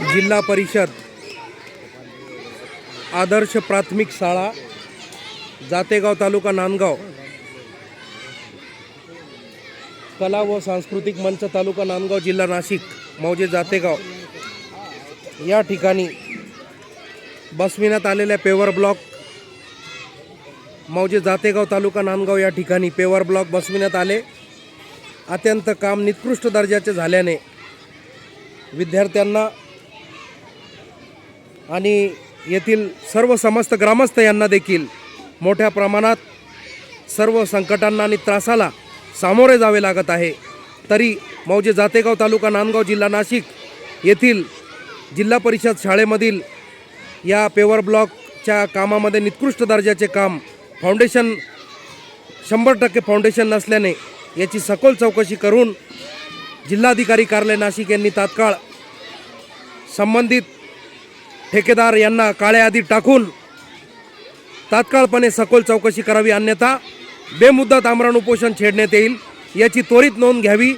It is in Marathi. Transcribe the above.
जिल्हा परिषद आदर्श प्राथमिक शाळा जातेगाव तालुका नांदगाव कला व सांस्कृतिक मंच तालुका नांदगाव जिल्हा नाशिक मौजे जातेगाव. या ठिकाणी बसविण्यात आलेल्या पेवर ब्लॉक मौजे जातेगाव तालुका नांदगाव या ठिकाणी पेवर ब्लॉक बसविण्यात आले. अत्यंत काम निकृष्ट दर्जाचे झाल्याने विद्यार्थ्यांना आणि येथील सर्व समस्त ग्रामस्थ यांना देखील मोठ्या प्रमाणात सर्व संकटांना आणि त्रासाला सामोरे जावे लागत आहे. तरी मौजे जातेगाव तालुका नांदगाव जिल्हा नाशिक येथील जिल्हा परिषद शाळेमधील या पेवर ब्लॉकच्या कामामध्ये निकृष्ट दर्जाचे काम फाउंडेशन शंभर टक्के फाउंडेशन नसल्याने याची सखोल चौकशी करून जिल्हाधिकारी कार्यालय नाशिक यांनी तात्काळ संबंधित ठेकेदार यांना काळ्या यादीत टाकून तात्काळपणे सखोल चौकशी करावी अन्यथा बेमुद्दत आमरण उपोषण छेडण्यात येईल याची त्वरित नोंद घ्यावी.